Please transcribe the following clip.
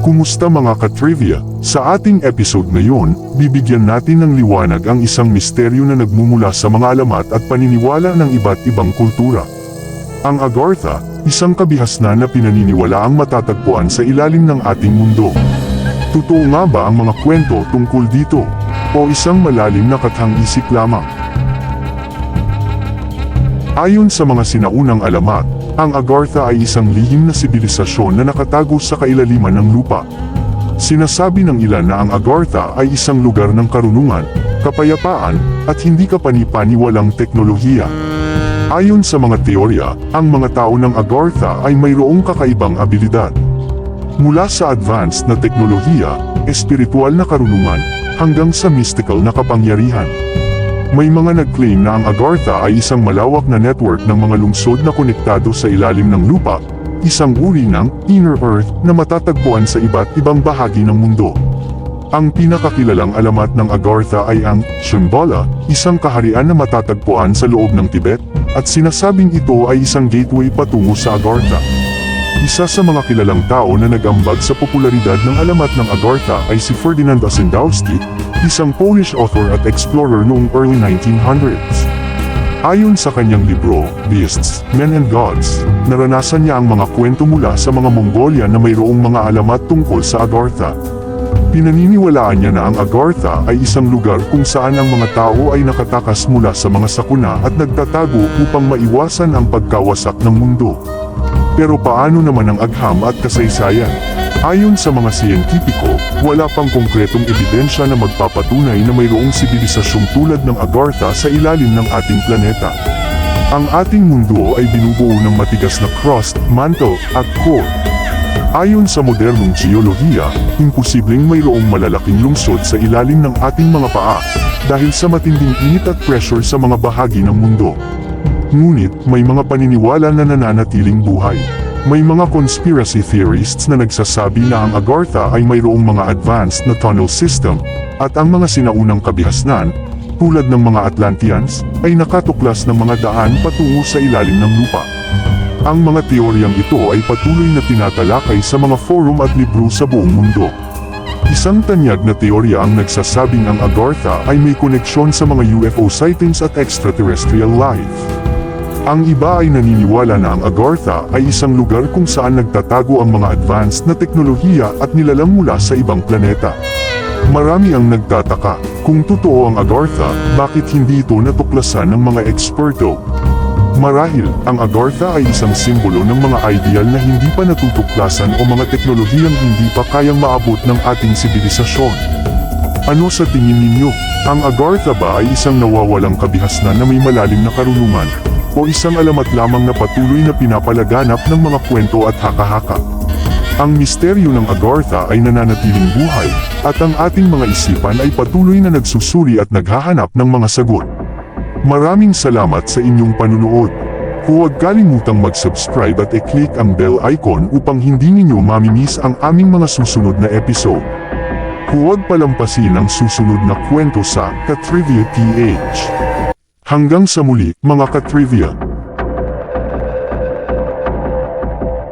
Kumusta mga ka-trivia? Sa ating episode ngayon, bibigyan natin ng liwanag ang isang misteryo na nagmumula sa mga alamat at paniniwala ng iba't ibang kultura. Ang Agartha, isang kabihasnan na pinaniniwala ang matatagpuan sa ilalim ng ating mundo. Totoo nga ba ang mga kwento tungkol dito? O isang malalim na kathang-isip lamang? Ayon sa mga sinaunang alamat, ang Agartha ay isang lihim na sibilisasyon na nakatago sa kailaliman ng lupa. Sinasabi ng ilan na ang Agartha ay isang lugar ng karunungan, kapayapaan, at hindi kapanipaniwalang teknolohiya. Ayon sa mga teorya, ang mga tao ng Agartha ay mayroong kakaibang abilidad. Mula sa advanced na teknolohiya, espiritual na karunungan, hanggang sa mystical na kapangyarihan. May mga nag-claim na ang Agartha ay isang malawak na network ng mga lungsod na konektado sa ilalim ng lupa, isang uri ng inner earth na matatagpuan sa iba't ibang bahagi ng mundo. Ang pinakakilalang alamat ng Agartha ay ang Shambhala, isang kaharian na matatagpuan sa loob ng Tibet, at sinasabing ito ay isang gateway patungo sa Agartha. Isa sa mga kilalang tao na nag-ambag sa popularidad ng alamat ng Agartha ay si Ferdinand Ossendowski, isang Polish author at explorer noong early 1900s. Ayon sa kanyang libro, Beasts, Men and Gods, naranasan niya ang mga kwento mula sa mga Mongolia na mayroong mga alamat tungkol sa Agartha. Pinaniniwalaan niya na ang Agartha ay isang lugar kung saan ang mga tao ay nakatakas mula sa mga sakuna at nagtatago upang maiwasan ang pagkawasak ng mundo. Pero paano naman ang agham at kasaysayan? Ayon sa mga siyentipiko, wala pang konkretong ebidensya na magpapatunay na mayroong sibilisasyong tulad ng Agartha sa ilalim ng ating planeta. Ang ating mundo ay binubuo ng matigas na crust, mantle, at core. Ayon sa modernong geolohiya, imposibleng mayroong malalaking lungsod sa ilalim ng ating mga paa dahil sa matinding init at pressure sa mga bahagi ng mundo. Ngunit may mga paniniwala na nananatiling buhay. May mga conspiracy theorists na nagsasabi na ang Agartha ay mayroong mga advanced na tunnel system at ang mga sinaunang kabihasnan, tulad ng mga Atlanteans, ay nakatuklas ng mga daan patungo sa ilalim ng lupa. Ang mga teoryang ito ay patuloy na tinatalakay sa mga forum at libro sa buong mundo. Isang tanyag na teorya ang nagsasabing ang Agartha ay may koneksyon sa mga UFO sightings at extraterrestrial life. Ang iba ay naniniwala na ang Agartha ay isang lugar kung saan nagtatago ang mga advanced na teknolohiya at nilalang mula sa ibang planeta. Marami ang nagtataka, kung totoo ang Agartha, bakit hindi ito natuklasan ng mga eksperto? Marahil, ang Agartha ay isang simbolo ng mga ideal na hindi pa natutuklasan o mga teknolohiyang hindi pa kayang maabot ng ating sibilisasyon. Ano sa tingin ninyo? Ang Agartha ba ay isang nawawalang kabihasnan na may malalim na karunungan? O isang alamat lamang na patuloy na pinapalaganap ng mga kwento at haka-haka? Ang misteryo ng Agartha ay nananatiling buhay, at ang ating mga isipan ay patuloy na nagsusuri at naghahanap ng mga sagot. Maraming salamat sa inyong panunood. Huwag kalimutang mag-subscribe at i-click ang bell icon upang hindi ninyo mamimiss ang aming mga susunod na episode. Huwag palampasin ang susunod na kwento sa Katrivia PH. Hanggang sa muli, mga Katrivia.